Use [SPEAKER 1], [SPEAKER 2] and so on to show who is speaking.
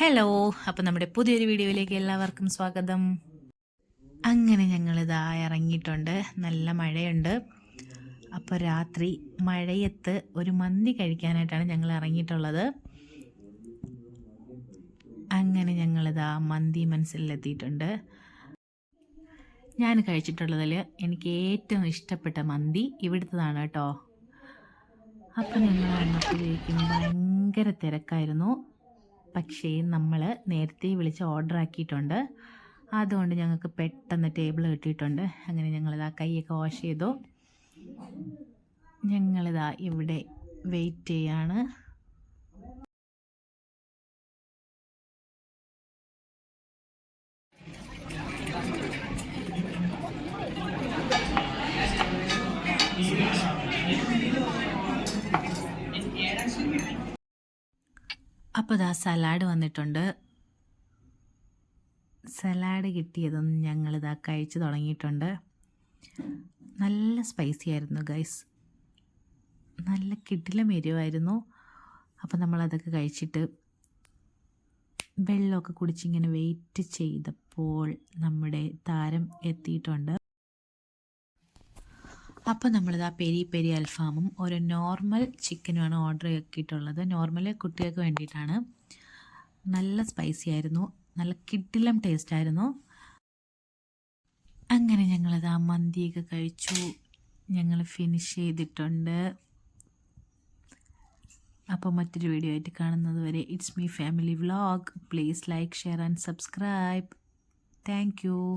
[SPEAKER 1] Hello അപ്പോൾ നമ്മുടെ പുതിയൊരു വീഡിയോയിലേക്ക് എല്ലാവർക്കും സ്വാഗതം. അങ്ങനെ ഞങ്ങൾ ഞങ്ങളിതാ ഇറങ്ങിയിട്ടുണ്ട്. നല്ല മഴയുണ്ട്. അപ്പോൾ രാത്രി മഴയത്ത് ഒരു മന്തി കഴിക്കാനായിട്ടാണ് ഞങ്ങൾ ഇറങ്ങിയിട്ടുള്ളത്. അങ്ങനെ ഞങ്ങളിതാ മന്തി മനസ്സിലെത്തിയിട്ടുണ്ട്. ഞാൻ കഴിച്ചിട്ടുള്ളതിൽ എനിക്ക് ഏറ്റവും ഇഷ്ടപ്പെട്ട മന്തി ഇവിടുത്തതാണ് കേട്ടോ. അപ്പം ഞങ്ങൾ വന്നപ്പോഴേക്കും ഭയങ്കര തിരക്കായിരുന്നു. പക്ഷേ നമ്മൾ നേരത്തെ വിളിച്ച് ഓർഡർ ആക്കിയിട്ടുണ്ട്. അതുകൊണ്ട് ഞങ്ങൾക്ക് പെട്ടെന്ന് ടേബിൾ കിട്ടിയിട്ടുണ്ട്. അങ്ങനെ ഞങ്ങളിതാ കൈയൊക്കെ വാഷ് ചെയ്തു. ഞങ്ങളിതാ ഇവിടെ വെയിറ്റ് ചെയ്യാണ്. അപ്പോൾ ഇതാ സലാഡ് വന്നിട്ടുണ്ട്. സലാഡ് കിട്ടിയതും ഞങ്ങളിതാ കഴിച്ചു തുടങ്ങിയിട്ടുണ്ട്. നല്ല സ്പൈസി ആയിരുന്നു ഗൈസ് നല്ല കിടിലം എരിവായിരുന്നു അപ്പോൾ നമ്മളതൊക്കെ കഴിച്ചിട്ട് വെള്ളമൊക്കെ കുടിച്ചിങ്ങനെ വെയിറ്റ് ചെയ്തപ്പോൾ നമ്മുടെ താരം എത്തിയിട്ടുണ്ട്. അപ്പോൾ ആ പെരി പെരി അൽഫാമും ഒരു നോർമൽ ചിക്കനുമാണ് ഓർഡർ ആക്കിയിട്ടുള്ളത് നോർമൽ കുട്ടികൾക്ക് വേണ്ടിയിട്ടാണ്. നല്ല സ്പൈസി ആയിരുന്നു. നല്ല കിഡിലം ടേസ്റ്റ് ആയിരുന്നു. അങ്ങനെ ഞങ്ങളിതാ മന്തിയൊക്കെ കഴിച്ചു. ഞങ്ങൾ ഫിനിഷ് ചെയ്തിട്ടുണ്ട്. അപ്പോൾ മറ്റൊരു വീഡിയോ ആയിട്ട് കാണുന്നത് വരെ it's me family vlog please like share and subscribe thank